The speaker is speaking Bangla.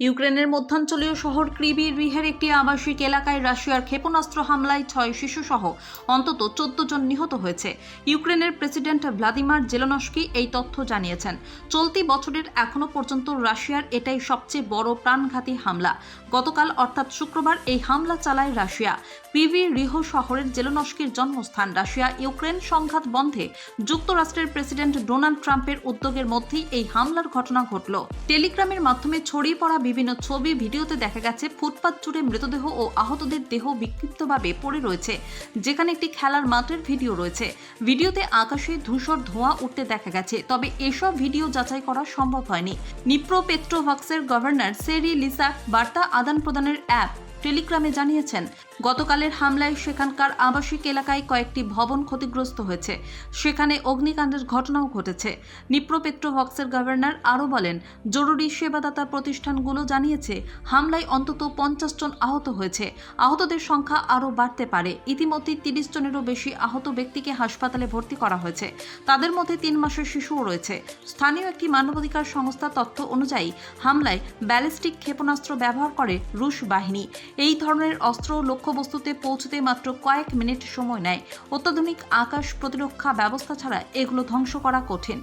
ইউক্রেনের মধ্যাঞ্চলীয় শহর ক্রিবি রিহের একটি আবাসিক এলাকায় রাশিয়ার ক্ষেপণাস্ত্র হামলায় ছয় শিশুসহ অন্তত চোদ্দ জন নিহত হয়েছে। ইউক্রেনের প্রেসিডেন্ট ভ্লাদিমির জেলনস্কি এই তথ্য জানিয়েছেন। চলতি বছরের এখনও পর্যন্ত রাশিয়ার এটাই সবচেয়ে বড় প্রাণঘাতী হামলা। গতকাল অর্থাৎ শুক্রবার এই হামলা চালায় রাশিয়া। পিভি রিহ শহরের জেলনস্কির জন্মস্থান। রাশিয়া ইউক্রেন সংঘাত বন্ধে যুক্তরাষ্ট্রের প্রেসিডেন্ট ডোনাল্ড ট্রাম্পের উদ্যোগের মধ্যেই এই হামলার ঘটনা ঘটল। টেলিগ্রামের মাধ্যমে ছড়িয়ে পড়া বিভিন্ন ছবি, ভিডিওতে দেখা গেছে ফুটপাত জুড়ে মৃতদেহ ও আহতদের দেহ বিক্ষিপ্তভাবে পড়ে রয়েছে। যেখানে একটি খেলার মাঠের ভিডিও রয়েছে। ভিডিওতে আকাশে ধূসর ধোঁয়া উঠতে দেখা গেছে, তবে এসব ভিডিও যাচাই করা সম্ভব হয়নি। নিপ্রো পেট্রোভাক্সের গভর্নর সেরি লিসা বার্তা আদান প্রদানের অ্যাপ টেলিগ্রামে জানিয়েছেন, গতকালের হামলায় সেখানকার আবাসিক এলাকায় কয়েকটি ভবন ক্ষতিগ্রস্ত হয়েছে। সেখানে অগ্নিকাণ্ডের ঘটনাও ঘটেছে। নিপ্রো পেট্রোভক্সের গভর্নর আরও বলেন, জরুরি সেবাদাতা প্রতিষ্ঠানগুলো জানিয়েছে, হামলায় অন্তত পঞ্চাশ জন আহত হয়েছে। আহতদের সংখ্যা আরও বাড়তে পারে। ইতিমধ্যে তিরিশ জনেরও বেশি আহত ব্যক্তিকে হাসপাতালে ভর্তি করা হয়েছে। তাদের মধ্যে তিন মাসের শিশুও রয়েছে। স্থানীয় একটি মানবাধিকার সংস্থা তথ্য অনুযায়ী, হামলায় ব্যালিস্টিক ক্ষেপণাস্ত্র ব্যবহার করে রুশ বাহিনী। এই ধরনের অস্ত্র লক্ষ্যবস্তুতে পৌঁছতে মাত্র কয়েক মিনিট সময় নেয়। অত্যাধুনিক আকাশ প্রতিরক্ষা ব্যবস্থা ছাড়া এগুলো ধ্বংস করা কঠিন।